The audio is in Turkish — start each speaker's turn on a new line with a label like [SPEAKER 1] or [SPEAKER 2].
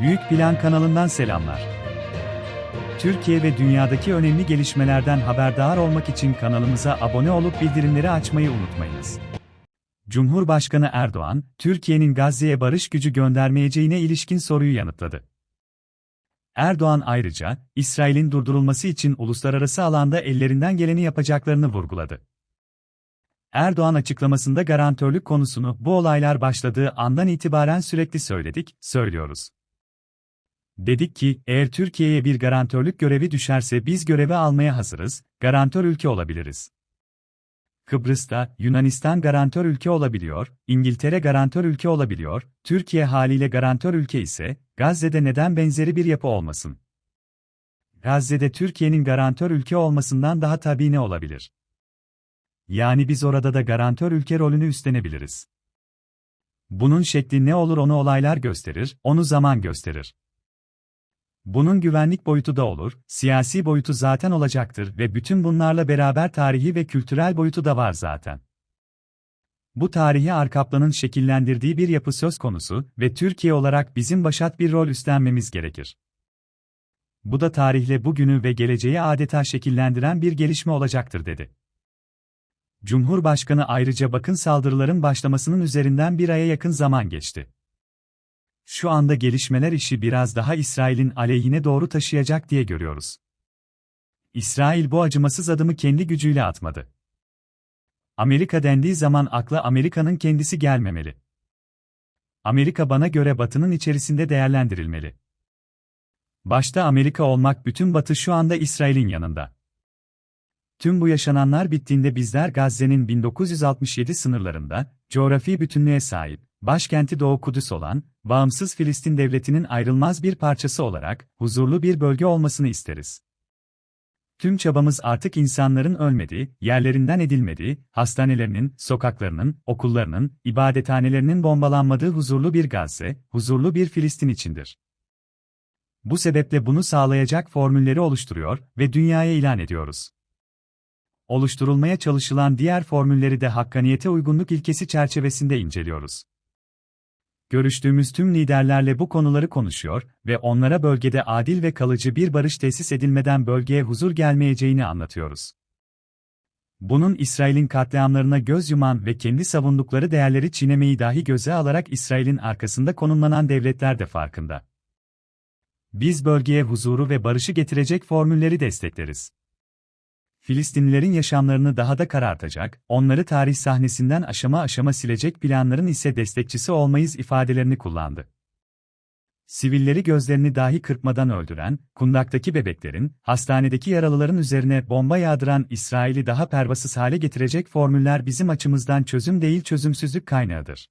[SPEAKER 1] Büyük Plan kanalından selamlar. Türkiye ve dünyadaki önemli gelişmelerden haberdar olmak için kanalımıza abone olup bildirimleri açmayı unutmayınız. Cumhurbaşkanı Erdoğan, Türkiye'nin Gazze'ye barış gücü göndermeyeceğine ilişkin soruyu yanıtladı. Erdoğan ayrıca, İsrail'in durdurulması için uluslararası alanda ellerinden geleni yapacaklarını vurguladı. Erdoğan açıklamasında garantörlük konusunu bu olaylar başladığı andan itibaren sürekli söyledik, söylüyoruz. Dedik ki, eğer Türkiye'ye bir garantörlük görevi düşerse biz görevi almaya hazırız, garantör ülke olabiliriz. Kıbrıs'ta, Yunanistan garantör ülke olabiliyor, İngiltere garantör ülke olabiliyor, Türkiye haliyle garantör ülke ise, Gazze'de neden benzeri bir yapı olmasın? Gazze'de Türkiye'nin garantör ülke olmasından daha tabii ne olabilir? Yani biz orada da garantör ülke rolünü üstlenebiliriz. Bunun şekli ne olur onu olaylar gösterir, onu zaman gösterir. Bunun güvenlik boyutu da olur, siyasi boyutu zaten olacaktır ve bütün bunlarla beraber tarihi ve kültürel boyutu da var zaten. Bu tarihi Arkaplan'ın şekillendirdiği bir yapı söz konusu ve Türkiye olarak bizim başat bir rol üstlenmemiz gerekir. Bu da tarihle bugünü ve geleceği adeta şekillendiren bir gelişme olacaktır dedi. Cumhurbaşkanı ayrıca bakın saldırıların başlamasının üzerinden bir aya yakın zaman geçti. Şu anda gelişmeler işi biraz daha İsrail'in aleyhine doğru taşıyacak diye görüyoruz. İsrail bu acımasız adımı kendi gücüyle atmadı. Amerika dendiği zaman akla Amerika'nın kendisi gelmemeli. Amerika bana göre Batı'nın içerisinde değerlendirilmeli. Başta Amerika olmak bütün Batı şu anda İsrail'in yanında. Tüm bu yaşananlar bittiğinde bizler Gazze'nin 1967 sınırlarında, coğrafi bütünlüğe sahip, başkenti Doğu Kudüs olan, bağımsız Filistin devletinin ayrılmaz bir parçası olarak, huzurlu bir bölge olmasını isteriz. Tüm çabamız artık insanların ölmediği, yerlerinden edilmediği, hastanelerinin, sokaklarının, okullarının, ibadethanelerinin bombalanmadığı huzurlu bir Gazze, huzurlu bir Filistin içindir. Bu sebeple bunu sağlayacak formülleri oluşturuyor ve dünyaya ilan ediyoruz oluşturulmaya çalışılan diğer formülleri de hakkaniyete uygunluk ilkesi çerçevesinde inceliyoruz. Görüştüğümüz tüm liderlerle bu konuları konuşuyor ve onlara bölgede adil ve kalıcı bir barış tesis edilmeden bölgeye huzur gelmeyeceğini anlatıyoruz. Bunun İsrail'in katliamlarına göz yuman ve kendi savundukları değerleri çiğnemeyi dahi göze alarak İsrail'in arkasında konumlanan devletler de farkında. Biz bölgeye huzuru ve barışı getirecek formülleri destekleriz. Filistinlilerin yaşamlarını daha da karartacak, onları tarih sahnesinden aşama aşama silecek planların ise destekçisi olmayız ifadelerini kullandı. Sivilleri gözlerini dahi kırpmadan öldüren, kundaktaki bebeklerin, hastanedeki yaralıların üzerine bomba yağdıran İsrail'i daha pervasız hale getirecek formüller bizim açımızdan çözüm değil çözümsüzlük kaynağıdır.